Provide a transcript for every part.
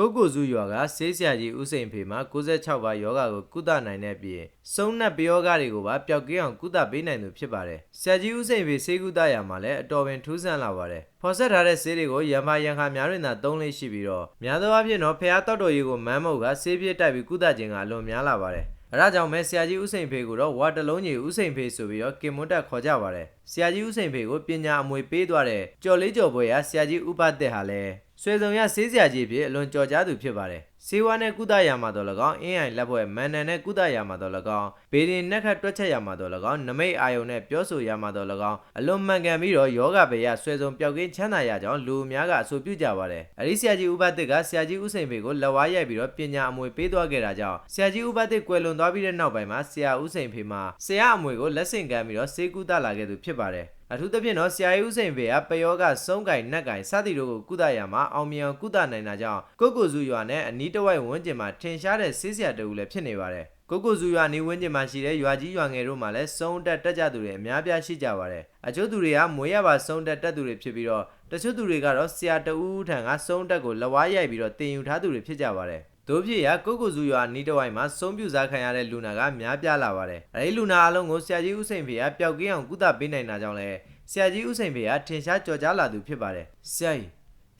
ကိုကိုစုရွာကဆေးဆရာကြီးဦးစိန်ဖေမှာ96ပါယောဂကိုကုသနိုင်တဲ့ပြင်စုံနက်ပယောဂတွေကိုပါပျောက်ကင်းအောင်ကုသပေးနိုင်သူဖြစ်ပါတယ်ဆရာကြီးဦးစိန်ဖေဆေးကုသရာမှာလည်းအတော်ပင်ထူးဆန်းလာပါတယ်ဖော်ဆက်ထားတဲ့ဆေးတွေကိုရံပါရံခါများတွင်သာသုံးလေးရှိပြီးတော့များသောအားဖြင့်တော့ဖះတောက်တော်ကြီးကိုမမ်းမုတ်ကဆေးပြစ်တိုက်ပြီးကုသခြင်းကအလွန်များလာပါတယ်အဲဒါကြောင့်မဲဆရာကြီးဦးစိန်ဖေကိုတော့ဝါတလုံးကြီးဦးစိန်ဖေဆိုပြီးတော့ကင်မွန်တက်ခေါ်ကြပါတယ်ဆရာကြီးဦးစိန်ဖေကိုပညာအမွေပေးသွားတဲ့ကြော်လေးကြော်ပွဲရဆရာကြီးဥပသက်ဟာလည်း ဆွေစုံရဆေးဆရာကြီးဖြစ်အလွန်ကြော်ကြားသူဖြစ်ပါတယ်ဆေးဝါးနဲ့ကုသရာမှာတော့၎င်းအင်းအိုင်လက်ဖွဲ့မန်နန်နဲ့ကုသရာမှာတော့၎င်းဘေဒင်နက်ခတ်တွက်ချက်ရာမှာတော့၎င်းနမိတ်အာယုံနဲ့ပြောဆိုရာမှာတော့၎င်းအလွန်မှန်ကန်ပြီးတော့ယောဂဘေရဆွေစုံပျောက်ကင်းချမ်းသာရကြောင်းလူအများကအဆိုပြုကြပါတယ်အရိဆရာကြီးဥပသက်ကဆရာကြီးဦးစိန်ဖေကိုလက်ဝါးရိုက်ပြီးတော့ပညာအမွေပေးသွားခဲ့တာကြောင့်ဆရာကြီးဥပသက်ကွယ်လွန်သွားပြီးတဲ့နောက်ပိုင်းမှာဆရာဦးစိန်ဖေမှာဆရာအမွေကိုလက်ဆင့်ကမ်းပြီးတော့ဆေးကုသလာခဲ့သူဖြစ်ပါတယ် အထူးသဖြင့်တော့ဆရာကြီးဦးစိန်ဖေကပယောဂစုံးကင်နက်ကင်စသည်တို့ကိုကုသရမှာအောင်မြင်အောင်ကုသနိုင်တာကြောင့်ကိုကိုစုရွာနဲ့အနီးတစ်ဝိုက်ဝန်းကျင်မှာထင်ရှားတဲ့ဆေးဆရာတူလည်းဖြစ်နေပါတယ်ကိုကိုစုရွာနေဝန်းကျင်မှာရှိတဲ့ရွာကြီးရွာငယ်တို့မှာလည်းစုံတက်တက်ကြသူတွေအများပြားရှိကြပါတယ်အချို့သူတွေကမွေးရပါစုံတက်တက်သူတွေဖြစ်ပြီးတော့တချို့သူတွေကတော့ဆရာတဦးထံကစုံတက်ကိုလက်ဝါးရိုက်ပြီးတော့တင်ယူထားသူတွေဖြစ်ကြပါတယ် တို့ဖြစ်ရကိုကိုစုရွာနီးတစ်ဝိုက်မှာစုံပြူစားခံရတဲ့လူနာကများပြားလာပါတယ်အဲဒီလူနာအလုံးကိုဆရာကြီးဦးစိန်ဖေကပျောက်ကင်းအောင်ကုသပေးနိုင်တာကြောင့်လည်းဆရာကြီးဦးစိန်ဖေကထင်ရှားကြော်ကြားလာသူဖြစ်ပါတယ်ဆရာကြီး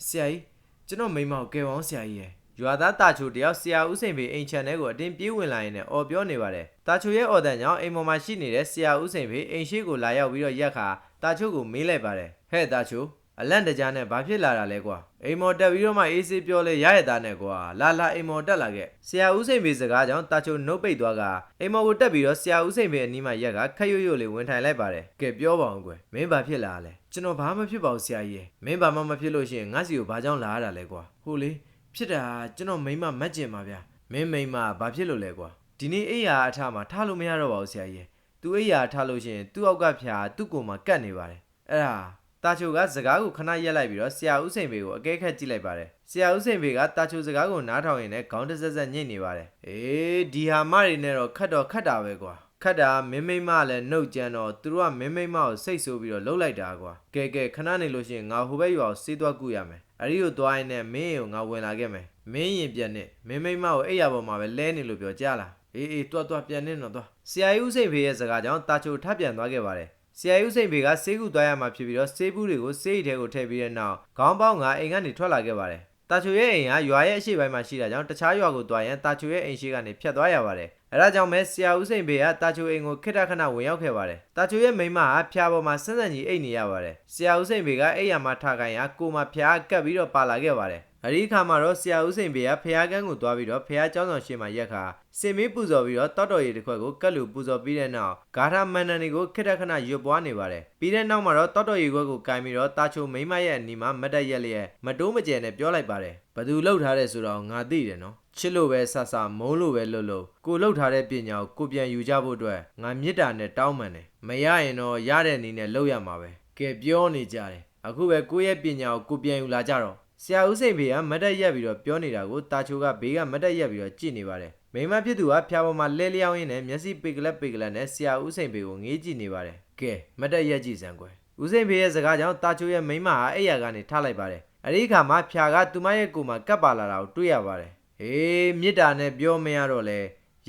ဆရာကြီးကျွန်တော်မိန်းမကိုကယ်ပါအောင်ဆရာကြီးရဲ့ရွာသားတာချိုတယောက်ဆရာဦးစိန်ဖေအိမ်ချန်ထဲကိုအတင်းပြေးဝင်လာရင်လည်းအော်ပြောနေပါတယ်တာချိုရဲ့အော်တန်ကြောင့်အိမ်ပေါ်မှာရှိနေတဲ့ဆရာဦးစိန်ဖေအိမ်ရှိကိုလာရောက်ပြီးတော့ရက်ခါတာချိုကိုမေးလိုက်ပါတယ်ဟဲ့တာချို အလန့်တကြားနဲ့ဘာဖြစ်လာတာလဲကွာအိမ်မော်တက်ပြီးတော့မှအေးဆေးပြောလဲရရသားနဲ့ကွာလာလာအိမ်မော်တက်လာခဲ့ဆရာဦးစိန်ဖေစကားကြောင့်တာချိုနှုတ်ပိတ်သွားကအိမ်မော်ကိုတက်ပြီးတော့ဆရာဦးစိန်ဖေအနီးမှာရက်ကခက်ရွရွလေးဝင်ထိုင်လိုက်ပါတယ်ကဲပြောပါအောင်ကွယ်မင်းဘာဖြစ်လာလဲကျွန်တော်ဘာမှဖြစ်ပါဘူးဆရာကြီးရဲ့မင်းဘာမှမဖြစ်လို့ရှိရင်ငါစီကိုဘာကြောင့်လာရတာလဲကွာဟိုလေဖြစ်တာကျွန်တော်မိမမက်ကျင်ပါဗျာမင်းမိမဘာဖြစ်လို့လဲကွာဒီနေ့အိယာအထမှာထားလို့မရတော့ပါဘူးဆရာကြီးရဲ့သူအိယာထားလို့ရှိရင်သူ့အောက်ကဖြာသူ့ကိုယ်မှာကတ်နေပါတယ်အဲ့ဒါ တာချိုကစကားကိုခဏရက်လိုက်ပြီးတော့ဆရာဦးစိန်ဖေကိုအကဲခတ်ကြည့်လိုက်ပါတယ်ဆရာဦးစိန်ဖေကတာချိုစကားကိုနားထောင်ရင်လည်းခေါင်းတစ်ဆက်ဆက်ညှိနေပါတယ်အေးဒီဟာမတွေနဲ့တော့ခတ်တော့ခတ်တာပဲကွာခတ်တာမင်းမိမလည်းနှုတ်ကြမ်းတော့သူတို့ကမင်းမိမကိုစိတ်ဆိုးပြီးတော့လှုပ်လိုက်တာကွာကဲကဲခဏနေလို့ရှိရင်ငါဟိုဘက်ရွာကိုစေးသွားကူရမယ်အဲ့ဒီကိုသွားရင်လည်းမင်းကိုငါဝင်လာခဲ့မယ်မင်းရင်ပြန်နဲ့မင်းမိမကိုအိပ်ရပေါ်မှာပဲလဲနေလို့ပြောကြလားအေးအေးတွားတွားပြန်နေတော့တွားဆရာကြီးဦးစိန်ဖေရဲ့စကားကြောင့်တာချိုထပ်ပြန်သွားခဲ့ပါတယ် ဆရာယူစိန်ဖေကဆေးကူသွားရမှာဖြစ်ပြီးတော့ဆေးဘူးတွေကိုဆေးရီထဲကိုထည့်ပြီးတဲ့နောက်ခေါင်းပေါင်းကအိမ်ကနေထွက်လာခဲ့ပါတယ်။တာချိုရဲ့အိမ်ကရွာရဲ့အရှိပိုင်းမှာရှိတာကြောင့်တခြားရွာကိုသွားရင်တာချိုရဲ့အိမ်ရှိကနေဖြတ်သွားရပါတယ်။အဲဒါကြောင့်ပဲဆရာဦးစိန်ဖေကတာချိုအိမ်ကိုခိတခဏဝင်ရောက်ခဲ့ပါတယ်။တာချိုရဲ့မိန်းမကဖျားပေါ်မှာစန်းစန်းကြီးအိတ်နေရပါတယ်။ဆရာဦးစိန်ဖေကအိမ်ရမှာထားခိုင်းရကိုမဖျားကပ်ပြီးတော့ပါလာခဲ့ပါတယ်။ အဲဒီအခါမှာတော့ဆရာဦးစိန်ဖေကဖះကန်းကိုသွားပြီးတော့ဖះเจ้าဆောင်ရှေ့မှာရက်ခါစင်မီးပူဇော်ပြီးတော့တောက်တော်ရည်တစ်ခွက်ကိုကတ်လူပူဇော်ပြီးတဲ့နောက်ဂါထာမန္တန်တွေကိုခိတခဏရွတ်ပွားနေပါတယ်ပြီးတဲ့နောက်မှာတော့တောက်တော်ရည်ခွက်ကိုကင်ပြီးတော့တာချိုမိမရဲ့အနီမှာမတ်တက်ရက်လျက်မတိုးမကျယ်နဲ့ပြောလိုက်ပါတယ်ဘသူလှုပ်ထားတဲ့ဆိုတော့ငါသိတယ်နော်ချစ်လို့ပဲဆဆမုန်းလို့ပဲလွတ်လို့ကိုလှုပ်ထားတဲ့ပညာကိုကိုပြန်ယူကြဖို့အတွက်ငါမေတ္တာနဲ့တောင်းပန်တယ်မရရင်တော့ရတဲ့အနေနဲ့လှုပ်ရမှာပဲကဲပြောနေကြတယ်အခုပဲကိုယ့်ရဲ့ပညာကိုကိုပြန်ယူလာကြတော့ ဆရာဦးစိန်ဖေကမတ်တက်ရက်ပြီးတော့ပြောနေတာကိုတာချိုကဘေးကမတ်တက်ရက်ပြီးတော့ကြည့်နေပါတယ်မိမဖြစ်သူကဖျားပေါ်မှာလဲလျောင်းရင်းနဲ့မျက်စိပိကလက်ပိကလက်နဲ့ဆရာဦးစိန်ဖေကိုငေးကြည့်နေပါတယ်ကဲမတ်တက်ရက်ကြည့်စမ်းကွယ်ဦးစိန်ဖေရဲ့စကားကြောင့်တာချိုရဲ့မိမဟာအဲ့ရကနေထားလိုက်ပါတယ်အဲဒီအခါမှာဖျားကသူမရဲ့ကိုယ်မှာကပ်ပါလာတာကိုတွေ့ရပါတယ်ဟေးမေတ္တာနဲ့ပြောမရတော့လဲ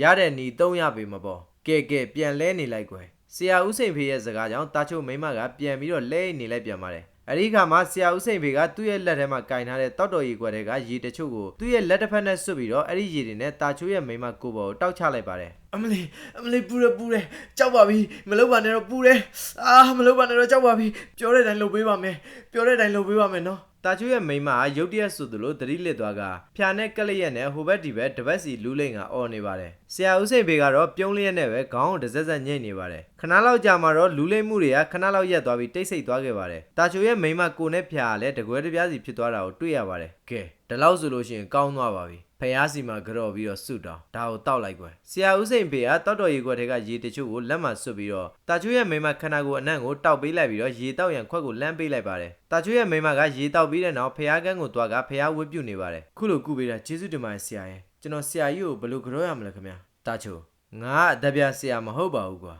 ရတဲ့နီသုံးရပေမပေါ့ကဲကဲပြန်လဲနေလိုက်ကွယ်ဆရာဦးစိန်ဖေရဲ့စကားကြောင့်တာချိုမိမကပြန်ပြီးတော့လဲနေလိုက်ပြန်ပါတယ် အဲဒီခါမှာဆရာဦးစိန်ဖေကသူ့ရဲ့လက်ထဲမှာကင်ထားတဲ့တောက်တော်ရီခွက်တွေကရေတချို့ကိုသူ့ရဲ့လက်တစ်ဖက်နဲ့ဆွတ်ပြီးတော့အဲ့ဒီရေတွေနဲ့တာချိုးရဲ့မိန်းမကိုပေါ်ကိုတောက်ချလိုက်ပါတယ်အမလီအမလီပူရပူရကြောက်ပါပြီမလုပ်ပါနဲ့တော့ပူရအာမလုပ်ပါနဲ့တော့ကြောက်ပါပြီပြောတဲ့အတိုင်းလုပ်ပေးပါမယ်ပြောတဲ့အတိုင်းလုပ်ပေးပါမယ်နော် တာချိုးရဲ့မိန်းမကရုတ်တရက်ဆိုသလိုသတိလစ်သွားကဖျာနဲ့ကက်လျက်နဲ့ဟိုဘက်ဒီဘက်တပတ်စီလူးလိမ့်ကအော်နေပါတယ်ဆရာဦးစိန်ဖေကတော့ပြုံးလျက်နဲ့ပဲခေါင်းကိုတစ်စက်စက်ညှိနေပါတယ်ခဏလောက်ကြာမှတော့လူးလိမ့်မှုတွေကခဏလောက်ရက်သွားပြီးတိတ်ဆိတ်သွားခဲ့ပါတယ်တာချိုရဲ့မိန်းမကိုနဲ့ဖျာကလည်းတကွဲတပြားစီဖြစ်သွားတာကိုတွေ့ရပါတယ်ကဲဒီလောက်ဆိုလို့ရှိရင်ကောင်းသွားပါပြီ ဖះစီမှာကြော့ပြီးတော့စွတ်တောင်းဒါကိုတောက်လိုက်ကွယ်ဆရာဦးစိန်ဖေကတောက်တော်ရေခွက်ထဲကရေတချို့ကိုလက်မှာစွတ်ပြီးတော့တာချိုရဲ့မိန်းမခန္ဓာကိုယ်အနံ့ကိုတောက်ပေးလိုက်ပြီးတော့ရေတောက်ရန်ခွက်ကိုလမ်းပေးလိုက်ပါတယ်တာချိုရဲ့မိန်းမကရေတောက်ပြီးတဲ့နောက်ဖះကန်းကိုတွားကဖះဝှက်ပြုတ်နေပါတယ်ခုလိုကုပေးတာကျေးဇူးတင်ပါတယ်ဆရာရဲ့ကျွန်တော်ဆရာကြီးကိုဘယ်လိုကြော့ရမလဲခင်ဗျာတာချိုငါအသက်ပြဆရာမဟုတ်ပါဘူးကွာ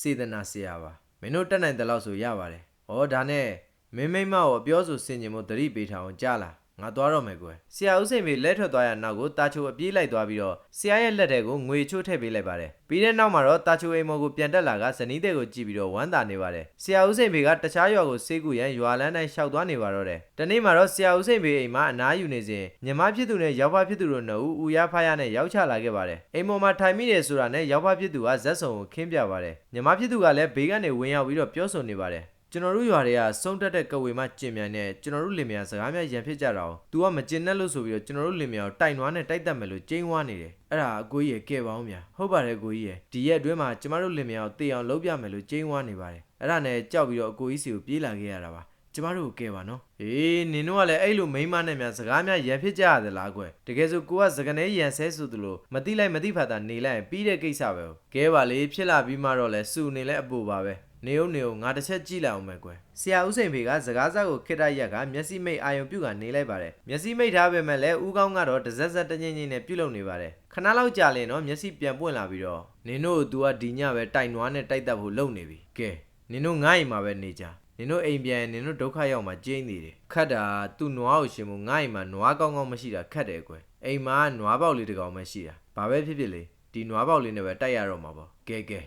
စေတနာဆရာပါမင်းတို့တက်နိုင်တဲ့လောက်ဆိုရပါတယ်ဩဒါနဲ့မင်းမိမ့်မကိုအပြောဆိုဆင်ခြင်မှုတတိပေးထားအောင်ကြားလား ငါသွားတော့မယ်ကွယ်ဆရာဦးစိန်ဖေလက်ထွက်သွားရနောက်ကိုတာချိုအပြေးလိုက်သွားပြီးတော့ဆရာရဲ့လက်ထဲကိုငွေချိုးထည့်ပေးလိုက်ပါတယ်ပြီးတဲ့နောက်မှာတော့တာချိုအိမ်မော်ကိုပြန်တက်လာကဇနီးတဲ့ကိုကြည့်ပြီးတော့ဝမ်းသာနေပါတယ်ဆရာဦးစိန်ဖေကတခြားရွာကိုဆေးကူရန်ရွာလန်းတိုင်းရှောက်သွားနေပါတော့တယ်တနေ့မှာတော့ဆရာဦးစိန်ဖေအိမ်မှာအနားယူနေစဉ်ညီမဖြစ်သူနဲ့ရောက်ဖဖြစ်သူတို့နှစ်ဦးဦးရဖားရနဲ့ရောက်ချလာခဲ့ပါတယ်အိမ်မော်မှာထိုင်မိတယ်ဆိုတာနဲ့ရောက်ဖဖြစ်သူကဇက်စုံကိုခင်းပြပါတယ်ညီမဖြစ်သူကလည်းဘေးကနေဝင်ရောက်ပြီးတော့ပြောဆိုနေပါတယ် ကျွန်တော်တို့ရွာတွေကစုံတက်တဲ့ကဝေမကျင်မြန်နဲ့ကျွန်တော်တို့လင်မယားစကားများရန်ဖြစ်ကြတာ哦။ तू ကမကျင်နဲ့လို့ဆိုပြီးတော့ကျွန်တော်တို့လင်မယားကိုတိုင်နွားနဲ့တိုက်တက်မယ်လို့ကျင်းဝါနေတယ်။အဲ့ဒါအကိုကြီးရဲ့ကဲပါအောင်ဗျာ။ဟုတ်ပါတယ်အကိုကြီးရဲ့ဒီရက်အတွင်းမှာကျမတို့လင်မယားကိုတေအောင်လုပ်ပြမယ်လို့ကျင်းဝါနေပါတယ်။အဲ့ဒါနဲ့ကြောက်ပြီးတော့အကိုကြီးစီကိုပြေးလာခဲ့ရတာပါ။ကျမတို့ကိုကဲပါနော်။အေးနင်တို့ကလည်းအဲ့လိုမိန်းမနဲ့များစကားများရန်ဖြစ်ကြရသလားကွယ်။တကယ်ဆိုကိုကစကနေရန်ဆဲဆိုသလိုမတိလိုက်မတိဖတ်တာနေလိုက်ရင်ပြီးတဲ့ကိစ္စပဲ။ကဲပါလေဖြစ်လာပြီးမှတော့လဲစူနေလဲအပူပါပဲ။ နေုံနေုံငါတစ်ချက်ကြည့်လိုက်အောင်မယ်ကွယ်ဆရာဦးစိန်ဖေကစကားစားကိုခိတရက်ကမျက်စိမိတ်အာယုံပြုတ်ကနေလိုက်ပါတယ်မျက်စိမိတ်ထားပေမဲ့လည်းဦးကောင်းကတော့တစက်စက်တငင်းငင်းနဲ့ပြုတ်လုံနေပါတယ်ခဏလောက်ကြာလင်တော့မျက်စိပြန်ပွင့်လာပြီးတော့နင်တို့သူကဒီညပဲတိုက်နွားနဲ့တိုက်တက်ဖို့လုပ်နေပြီကဲနင်တို့ငါ့အိမ်မှာပဲနေကြနင်တို့အိမ်ပြန်ရင်နင်တို့ဒုက္ခရောက်မှကျင်းနေတယ်ခတ်တာသူ့နွားကိုရှင်မို့ငါ့အိမ်မှာနွားကောင်းကောင်းမရှိတာခတ်တယ်ကွယ်အိမ်မှာနွားပေါက်လေးတစ်ကောင်ပဲရှိတာဘာပဲဖြစ်ဖြစ်လေဒီနွားပေါက်လေးနဲ့ပဲတိုက်ရတော့မှာပေါ့ကဲကဲ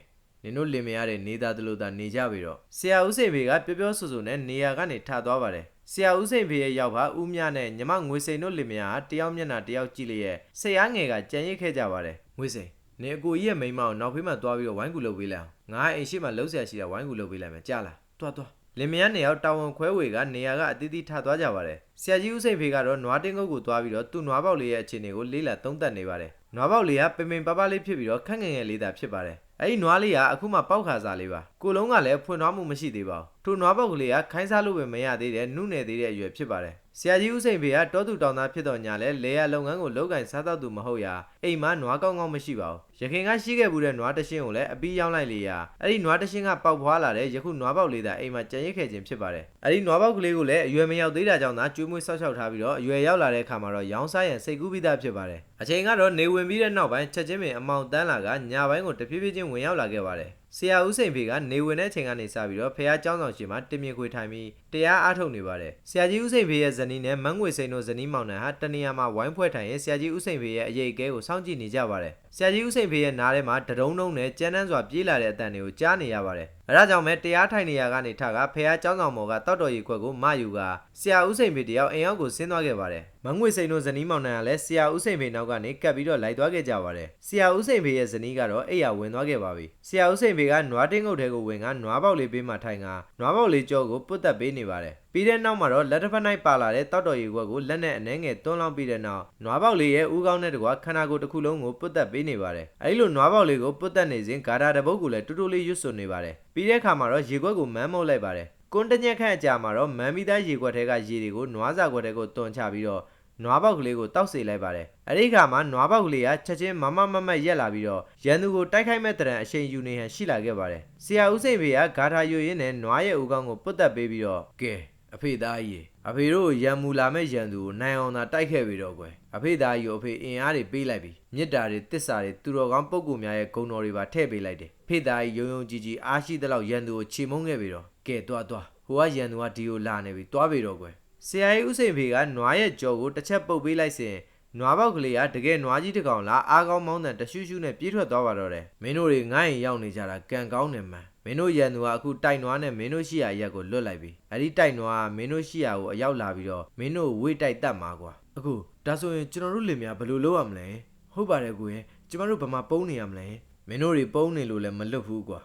နင်တို့လင်မရတဲ့နေသားတလို့သာနေကြပြီတော့ဆရာဦးစိန်ဖေကပြောပြောဆိုဆိုနဲ့နေရာကနေထသွားပါတယ်ဆရာဦးစိန်ဖေရဲ့ရောက်ပါဦးမြနဲ့ညီမငွေစိန်တို့လင်မယားဟာတယောက်မျက်နှာတယောက်ကြည့်လျက်ဆရာငယ်ကကြံရစ်ခဲ့ကြပါတယ်ငွေစိန်နေအကိုကြီးရဲ့မိန်းမကိုနောက်ဖေးမှာသွားပြီးတော့ဝိုင်းကူလုပ်ပေးလိုက်အောင်ငါအိမ်ရှိမှလှုပ်ဆရာရှိတာဝိုင်းကူလုပ်ပေးလိုက်မယ်ကြားလားတွားတွားလင်မယားနေရောက်တာဝန်ခွဲဝေကနေရာကအတီးတီးထသွားကြပါတယ်ဆရာကြီးဦးစိန်ဖေကတော့နွားတင်းကုတ်ကိုသွားပြီးတော့သူ့နွားပေါက်လေးရဲ့အခြေအနေကိုလေးလာသုံးသပ်နေပါတယ်နွားပေါက်လေးကပင်ပင်ပပလေးဖြစ်ပြီးတော့ခက်ငယ်ငယ်လေးသာဖြစ်ပါတယ် အဲ့ဒီနွားလေးကအခုမှပေါက်ခါစားလေးပါကိုလုံးကလည်းဖွင့်သွားမှုမရှိသေးပါဘူးထို့နွားပေါက်ကလေးကခိုင်းစားလို့ပဲမရသေးတဲ့နုနယ်သေးတဲ့အရွယ်ဖြစ်ပါတယ်ဆရာကြီးဦးစိန်ဖေကတောသူတောင်သားဖြစ်တော်ညာလဲလေယာလုပ်ငန်းကိုလုပ်ကင်စားတော့သူမဟုတ်ရာအိမ်မှာနွားကောင်းကောင်းမရှိပါဘူးရခင်ကရှိခဲ့မှုတဲ့နွားတရှင်းကိုလည်းအပီးရောက်လိုက်လေရာအဲ့ဒီနွားတရှင်းကပေါက်ဖွာလာတဲ့ယခုနွားပေါက်လေးသာအိမ်မှာကြံရစ်ခဲ့ခြင်းဖြစ်ပါတယ်အဲ့ဒီနွားပေါက်ကလေးကိုလည်းအရွယ်မရောက်သေးတာကြောင့်သာကျွေးမွေးဆောက်ရှောက်ထားပြီးတော့အရွယ်ရောက်လာတဲ့အခါမှာတော့ရောင်းစားရန်စိတ်ကူးပြီးသားဖြစ်ပါတယ်အချိန်ကတော့နေဝင်ပြီးတဲ့နောက်ပိုင်းချက်ချင်းပင်အမောင်တန်းလာကညာပိုင်းကိုတဖြည်းဖြည်းချင်းဝင်ရောက်လာခဲ့ပါတယ်ဆရာဦးစိန်ဖေကနေဝင်တဲ့အချိန်ကနေစပြီးတော့ဖះเจ้าဆောင်ရှင်မှာတင်မြခွေထိုင်ပြီးတရားအားထုတ်နေပါတယ်ဆရာကြီးဦးစိန်ဖေရဲ့ဇနီးနဲ့မန်းငွေစိန်တို့ဇနီးမောင်နှံဟာတနေရာမှာဝိုင်းဖွဲ့ထိုင်ရင်ဆရာကြီးဦးစိန်ဖေရဲ့အရေးအကဲကိုစောင့်ကြည့်နေကြပါတယ် ဆရာကြီးဦးစိန်ဖေးရဲ့နားထဲမှာတရုံတုံးနဲ့ကြမ်းတမ်းစွာပြေးလာတဲ့အတန်တွေကိုကြားနေရပါတယ်။အဲဒါကြောင့်ပဲတရားထိုင်နေရကနေထကဖေဟာကျောင်းဆောင်မော်ကတောက်တော်ရီခွက်ကိုမယူကဆရာဦးစိန်ဖေးတယောက်အိမ်ရောက်ကိုဆင်းသွားခဲ့ပါတယ်။မငွေစိန်တို့ဇနီးမောင်နှံကလည်းဆရာဦးစိန်ဖေးနောက်ကနေကပ်ပြီးတော့လိုက်သွားခဲ့ကြပါတယ်။ဆရာဦးစိန်ဖေးရဲ့ဇနီးကတော့အိမ်ရဝင်သွားခဲ့ပါပြီ။ဆရာဦးစိန်ဖေးကနွားတင်းငုတ်ထဲကိုဝင်ကနွားပေါက်လေးပေးမှထိုင်ကနွားပေါက်လေးကြောကိုပုတ်တက်ပေးနေပါတယ်။ ပြီးတဲ့နောက်မှာတော့လက်တစ်ဖက်၌ပါလာတဲ့တောက်တော်ရီခွက်ကိုလက်နဲ့အနှဲငယ်တွန်းလောင်းပြီးတဲ့နောက်နွားပေါက်လေးရဲ့ဥကောင်းတဲ့တကွာခန္ဓာကိုယ်တစ်ခုလုံးကိုပုတ်တက်ပေးနေပါတယ်အဲဒီလိုနွားပေါက်လေးကိုပုတ်တက်နေစဉ်ဂါတာတပုတ်ကိုလည်းတူတူလေးရွတ်ဆွနေပါတယ်ပြီးတဲ့အခါမှာတော့ရေခွက်ကိုမန်းမုတ်လိုက်ပါတယ်ကွန်းတညက်ခန့်အကြာမှာတော့မန်မီသားရေခွက်ထဲကရေတွေကိုနွားစာခွက်ထဲကိုတွန်းချပြီးတော့နွားပေါက်ကလေးကိုတောက်စေလိုက်ပါတယ်။အဲဒီခါမှာနွားပေါက်ကလေးကချက်ချင်းမမမမရက်လာပြီးတော့ရန်သူကိုတိုက်ခိုက်မဲ့တရံအရှိန်ယူနေဟန်ရှိလာခဲ့ပါတယ်။ဆရာဦးစိန်ဖေကဂါထာရွရင်းနဲ့နွားရဲ့ဦးကောင်းကိုပုတ်တက်ပေးပြီးတော့ကဲ အဖေသားကြီးအဖေတို့ရံမူလာမဲ့ရန်သူကိုနိုင်အောင်သာတိုက်ခဲ့ပြီးတော့ကွယ်အဖေသားကြီးကိုအဖေအင်အားတွေပေးလိုက်ပြီမြစ်တာတွေတစ္ဆာတွေသူတော်ကောင်းပုဂ္ဂိုလ်များရဲ့ဂုဏ်တော်တွေပါထည့်ပေးလိုက်တယ်ဖေသားကြီးယုံယုံကြည်ကြည်အားရှိသလောက်ရန်သူကိုချေမုန်းခဲ့ပြီးတော့ကဲတွားတွားဟိုကရန်သူကဒီကိုလာနေပြီတွားပြီတော့ကွယ်ဆရာကြီးဦးစိန်ဖေကနွားရဲ့ကြော်ကိုတစ်ချက်ပုတ်ပေးလိုက်စဉ်နွားပေါက်ကလေးကတကယ်နွားကြီးတစ်ကောင်လားအားကောင်းမောင်းတဲ့တရှူးရှူးနဲ့ပြေးထွက်သွားပါတော့တယ်မင်းတို့တွေငါ့ရင်ရောက်နေကြတာကံကောင်းတယ်မှန် မင်းတို့ရန်သူကအခုတိုက်နွားနဲ့မင်းတို့ရှိရာရက်ကိုလွတ်လိုက်ပြီအဲ့ဒီတိုက်နွားကမင်းတို့ရှိရာကိုအရောက်လာပြီးတော့မင်းတို့ဝေးတိုက်တတ်မှာကွာအခုဒါဆိုရင်ကျွန်တော်တို့လင်မယားဘယ်လိုလုပ်ရမလဲဟုတ်ပါတယ်ကိုရင်ကျွန်တော်တို့ဘာမှပုံးနေရမလဲမင်းတို့တွေပုံးနေလို့လည်းမလွတ်ဘူးကွာ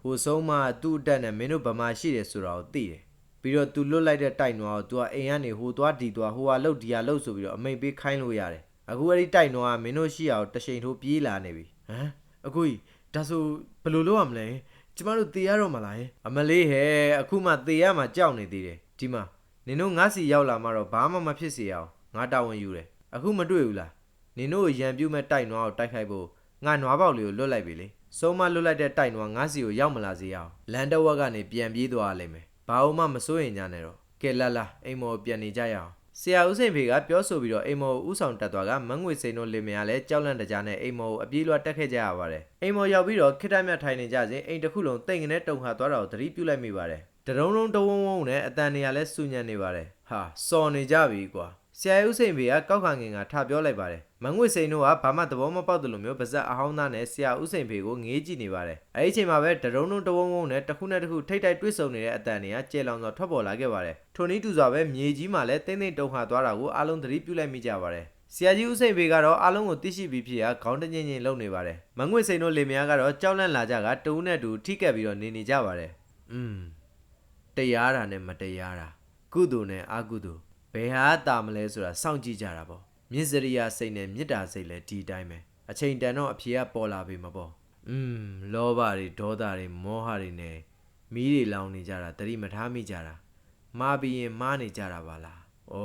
ဟိုဆုံးမသူ့အတက်နဲ့မင်းတို့ဘာမှရှိတယ်ဆိုတာကိုသိတယ်ပြီးတော့ तू လွတ်လိုက်တဲ့တိုက်နွားကို तू ကအိမ်ကနေဟိုသွားဒီသွားဟိုဟာလှုပ်ဒီဟာလှုပ်ဆိုပြီးတော့အမိန်ပေးခိုင်းလို့ရတယ်အခုအဲ့ဒီတိုက်နွားကမင်းတို့ရှိအောင်တရှိန်ထိုးပြေးလာနေပြီဟမ်အခုကြီးဒါဆိုဘယ်လိုလုပ်ရမလဲ ကျမတို့တေးရတော့မလားယင်အမလေးဟဲ့အခုမှတေးရမှကြောက်နေသေးတယ်ဒီမှာနင်တို့ငါစီရောက်လာမှတော့ဘာမှမဖြစ်စေအောင်ငါတာဝန်ယူတယ်အခုမတွေ့ဘူးလားနင်တို့ကိုရံပြူမဲ့တိုက်နွားကိုတိုက်ခိုက်ဖို့ငါနွားပေါက်လေးကိုလွတ်လိုက်ပြီလေဆုံးမလွတ်လိုက်တဲ့တိုက်နွားငါစီကိုရောက်မလာစေရအောင်လန်တဝက်ကနေပြန်ပြေးသွားလိမ့်မယ်ဘာလို့မှမစိုးရင်ညာနဲ့တော့ကဲလာလာအိမ်မော်ပြန်နေကြရအောင် ဆရာဦးစိန်ဖေကပြောဆိုပြီးတော့အိမ်မော်ကိုဥဆောင်တက်သွားကမန်းငွေစိန်တို့လင်မယားလည်းကြောက်လန့်တကြားနဲ့အိမ်မော်ကိုအပြေးလွှတ်တက်ခဲ့ကြရပါတယ်အိမ်မော်ရောက်ပြီးတော့ခိတ္တမြတ်ထိုင်နေကြစဉ်အိမ်တစ်ခုလုံးတိတ်ငနဲ့တုံခါသွားတာကိုသတိပြုလိုက်မိပါတယ်တရုံလုံးတဝုံဝုံနဲ့အတန်နေရလဲစူညံနေပါတယ်ဟာစော်နေကြပြီကွာဆဆရာဦးစိန်ဖေကကောက်ခါငင်ကထပြောလိုက်ပါတယ် မငွေစိန်တို့ကဘာမှသဘောမပေါက်တယ်လို့မျိုးပါဇက်အဟောင်းသားနဲ့ဆရာဦးစိန်ဖေကိုငေးကြည့်နေပါတယ်အဲဒီအချိန်မှာပဲတရုံလုံးတဝုံဝုံနဲ့တစ်ခုနဲ့တစ်ခုထိတ်တိုက်တွေ့ဆုံနေတဲ့အတန်တွေကကျေလောင်စွာထွက်ပေါ်လာခဲ့ပါတယ်ထိုနည်းတူစွာပဲမြေကြီးမှာလည်းတင်းတင်းတုံခါသွားတာကိုအားလုံးသတိပြုလိုက်မိကြပါတယ်ဆရာကြီးဦးစိန်ဖေကတော့အားလုံးကိုသိရှိပြီးဖြစ်ရာခေါင်းတငင်ငင်လုံနေပါတယ်မငွေစိန်တို့လင်မယားကတော့ကြောက်လန့်လာကြကတူနဲ့တူထိကက်ပြီးတော့နေနေကြပါတယ်อืมတရားတာနဲ့မတရားတာကုသိုလ်နဲ့အကုသိုလ်ဘယ်ဟာတာမလဲဆိုတာစောင့်ကြည့်ကြတာပေါ့ မြစ္စရိယစိတ်နဲ့မေတ္တာစိတ်လည်းဒီအတိုင်းပဲအချိန်တန်တော့အဖြေကပေါ်လာပြီမပေါ့อืมလောဘတွေဒေါသတွေမောဟတွေနဲ့မီးတွေလောင်နေကြတာတတိမထားမိကြတာမှားပြီးရင်မှားနေကြတာပါလား ဩ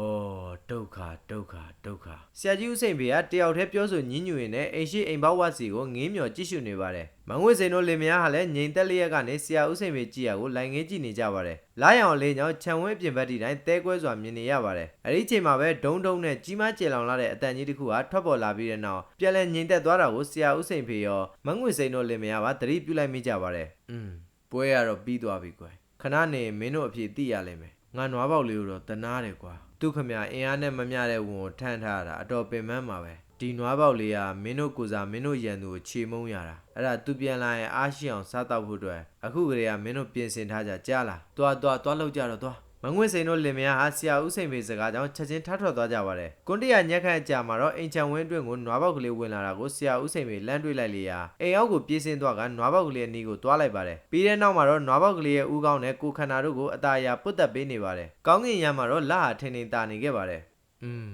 ဒုက္ခဒုက္ခဒုက္ခဆရာကြီးဦးစိန်ဖေကတယောက်တည်းပြောဆိုညင်းညူရင်နဲ့အိမ်ရှိအိမ်ဘောက်ဝတ်စီကိုငင်းမြော်ကြည့်ရှုနေပါတယ်မငွေစိန်တို့လင်မယားဟာလည်းငိန်တက်လျက်ကနေဆရာဦးစိန်ဖေကြည့်ရကိုလိုင်ငင်းကြည့်နေကြပါတယ်လာရောင်လေးညောင်ခြံဝဲပြင်ဘက်ဒီတိုင်းတဲကွဲစွာမြင်နေရပါတယ်အဲ့ဒီချိန်မှာပဲဒုံဒုံနဲ့ကြီးမားကျယ်လောင်လာတဲ့အတန်ကြီးတစ်ခုကထွက်ပေါ်လာပြီးတဲ့နောက်ပြန်လဲငိန်တက်သွားတာကိုဆရာဦးစိန်ဖေရောမငွေစိန်တို့လင်မယားပါသတိပြုလိုက်မိကြပါတယ်อืมပွဲရတော့ပြီးသွားပြီကွယ်ခဏနေမင်းတို့အဖြစ်သိရလိမ့်မယ် ငါနွားပေါက်လေးကိုတော့တနာတယ်ကွာသူခမအင်အားနဲ့မမျှတဲ့ဝန်ကိုထမ်းထားတာအတော်ပင်ပန်းပါပဲဒီနွားပေါက်လေးကမင်းတို့ကိုစားမင်းတို့ရန်သူကိုခြေမုံရတာအဲ့ဒါသူပြန်လာရင်အားရှိအောင်စားတော့ဖို့အတွက်အခုကလေးကမင်းတို့ပြင်ဆင်ထားကြကြားလားတွားတွားတွားလောက်ကြတော့တွား မငွေစိန်တို့လင်မယားဟာဆရာဦးစိန်ဖေစကားကြောင့်ချက်ချင်းထထွက်သွားကြပါတယ်ကွန်တရညက်ခန့်အကြာမှာတော့အိမ်ချံဝင်းအတွင်းကိုနွားပေါက်ကလေးဝင်လာတာကိုဆရာဦးစိန်ဖေလမ်းတွေးလိုက်လေရာအိမ်အောက်ကိုပြေးဆင်းသွားကနွားပေါက်ကလေးအနီးကိုတွားလိုက်ပါတယ်ပြီးတဲ့နောက်မှာတော့နွားပေါက်ကလေးရဲ့ဦးခေါင်းနဲ့ကိုခန္ဓာတို့ကိုအตาရပုတ်တက်ပေးနေပါတယ်ကောင်းကင်ရံမှာတော့လက်ဟာထင်ထင်တာနေခဲ့ပါတယ်อืม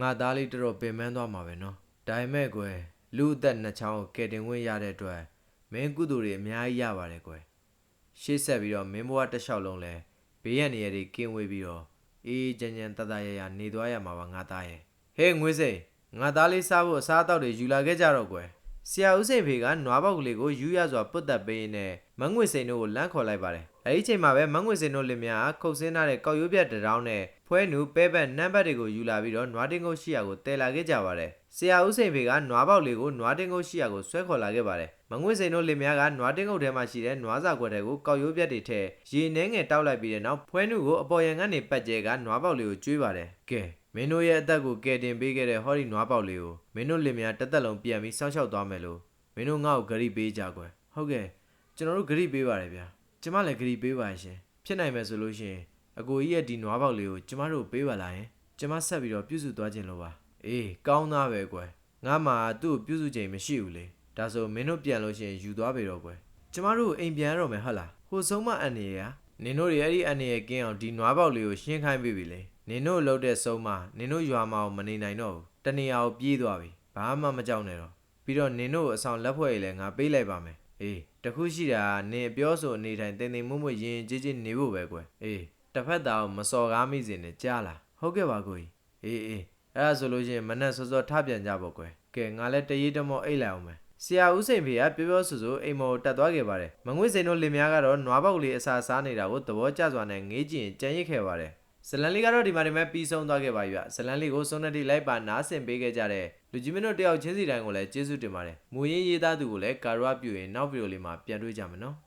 ငါသားလေးတော်တော်ပင်ပန်းသွားမှာပဲနော်ဒါပေမဲ့ကွယ်လူအသက်နှစ်ချောင်းကိုကယ်တင်ခွင့်ရတဲ့အတွက်မင်းကုသိုလ်တွေအများကြီးရပါတယ်ကွယ်ရှေ့ဆက်ပြီးတော့မင်းဘဝတစ်လျှောက်လုံးလဲ ဘေးရန်နေရတွေကင်းဝေးပြီးတော့အေးကြမ်းကြမ်းတတရရနေသွားရမှာပါငါသားရဲ့ဟေးငွေစိန်ငါသားလေးစားဖို့အစားအသောက်တွေယူလာခဲ့ကြတော့ကွယ်ဆရာဦးစိန်ဖေကနွားပေါက်ကလေးကိုယူရစွာပုတ်တက်ပေးရင်းနဲ့မငွေစိန်တို့ကိုလမ်းခေါ်လိုက်ပါတယ်အဲဒီအချိန်မှာပဲမငွေစိန်တို့လင်မယားခုတ်ဆင်းထားတဲ့ကောက်ရိုးပြတ်တစ်တောင်းနဲ့ဖွဲနူပဲဘက်နံပါတ်တွေကိုယူလာပြီးတော့နွားတင်ကုတ်ရှိရာကိုတည်လာခဲ့ကြပါတယ် ဆရာဦးစိန်ဖေကနွားပေါက်လေးကိုနွားတင်ကုတ်ရှိရာကိုဆွဲခေါ်လာခဲ့ပါတယ်မငွေစိန်တို့လင်မယားကနွားတင်ကုတ်ထဲမှာရှိတဲ့နွားစာခွက်တွေကိုကောက်ရိုးပြတ်တွေထဲရေနှဲငယ်တောက်လိုက်ပြီးတဲ့နောက်ဖွဲနူကိုအပေါ်ယံကနေပတ်ကျဲကနွားပေါက်လေးကိုကျွေးပါတယ်ကဲမင်းတို့ရဲ့အသက်ကိုကယ်တင်ပေးခဲ့တဲ့ဟောဒီနွားပေါက်လေးကိုမင်းတို့လင်မယားတစ်သက်လုံးပြန်ပြီးစောင့်ရှောက်သွားမယ်လို့မင်းတို့ငါ့ကိုဂရိပေးကြကွယ်ဟုတ်ကဲ့ကျွန်တော်တို့ဂရိပေးပါတယ်ဗျာကျမလည်းဂရိပေးပါရှင်ဖြစ်နိုင်မယ်ဆိုလို့ရှိရင်အကိုကြီးရဲ့ဒီနွားပေါက်လေးကိုကျမတို့ပေးပါလားယင်ကျမဆက်ပြီးတော့ပြုစုသွားခြင်းလို့ပါ အေးကောင်းသားပဲကွယ်ငါမှသူ့ကိုပြုစုခြင်းမရှိဘူးလေဒါဆိုမင်းတို့ပြန်လို့ရှိရင်ယူသွားပြီတော့ကွယ်ကျမတို့အိမ်ပြန်ရတော့မယ်ဟုတ်လားဟိုဆုံးမအန်နေရနင်တို့တွေအဲ့ဒီအန်နေရကင်းအောင်ဒီနွားပေါက်လေးကိုရှင်းခိုင်းပေးပြီလေနင်တို့လှုပ်တဲ့ဆုံးမနင်တို့ရွာမအောင်မနေနိုင်တော့ဘူးတနေရာကိုပြေးသွားပြီဘာမှမကြောက်နဲ့တော့ပြီးတော့နင်တို့အဆောင်လက်ဖွဲ့ရည်လည်းငါပေးလိုက်ပါမယ်အေးတခုရှိတာကနင်အပြောဆိုအနေထိုင်တင်တင်မွတ်မွတ်ရင်ကြီးကြီးနေဖို့ပဲကွယ်အေးတစ်ဖက်သားကိုမစော်ကားမိစေနဲ့ကြားလားဟုတ်ကဲ့ပါကိုကြီးအေးအေး အဲ့ဒါဆိုလို့ချင်းမနဲ့စောစောထပြန်ကြပေါ့ကွယ်ကဲငါလည်းတရေတမောအိတ်လိုက်အောင်မယ်ဆရာဦးစိန်ဖေကပြောပြောဆိုဆိုအိမ်မော်တက်သွားခဲ့ပါတယ်မငွေစိန်တို့လင်မယားကတော့နွားပေါက်လေးအစာစားနေတာကိုသဘောကျစွာနဲ့ငေးကြည့်ရင်ကြံရစ်ခဲ့ပါတယ်ဇလန်လေးကတော့ဒီမှာဒီမဲ့ပြီးဆုံးသွားခဲ့ပါပြီ။ဇလန်လေးကိုစုံနဲ့တိလိုက်ပါနားဆင်ပေးခဲ့ကြတဲ့လူကြီးမင်းတို့တယောက်ချင်းစီတိုင်းကိုလည်းကျေးဇူးတင်ပါတယ်။မူရင်းရေးသားသူကိုလည်းကာရွာပြူရင်နောက်ဗီဒီယိုလေးမှာပြန်တွေ့ကြမယ်နော်။